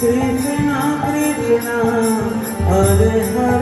Krishna Krishna Hare Hare